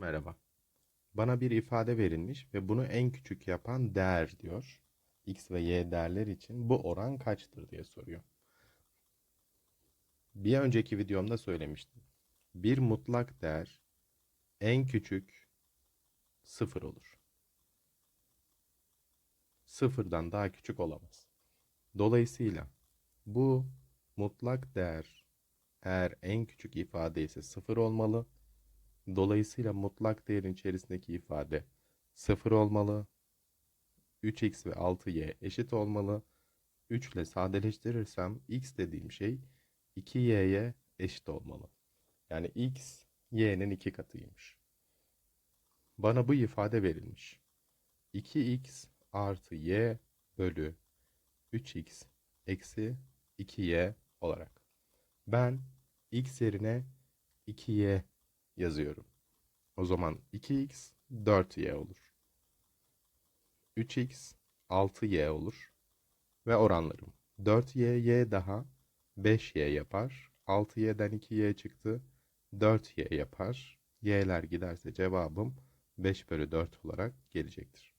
Merhaba. Bana bir ifade verilmiş ve bunu en küçük yapan değer diyor. X ve Y değerler için bu oran kaçtır diye soruyor. Bir önceki videomda söylemiştim. Bir mutlak değer en küçük sıfır olur. Sıfırdan daha küçük olamaz. Dolayısıyla bu mutlak değer eğer en küçük ifade ise sıfır olmalı. Dolayısıyla mutlak değerin içerisindeki ifade 0 olmalı. 3x ve 6y eşit olmalı. 3 ile sadeleştirirsem x dediğim şey 2y'ye eşit olmalı. Yani x y'nin iki katıymış. Bana bu ifade verilmiş. 2x artı y bölü 3x eksi 2y olarak. Ben x yerine 2y yazıyorum. O zaman 2x 4y olur. 3x 6y olur. Ve oranlarım. 4y y daha 5y yapar. 6y'den 2y çıktı. 4y yapar. y'ler giderse cevabım 5 bölü 4 olarak gelecektir.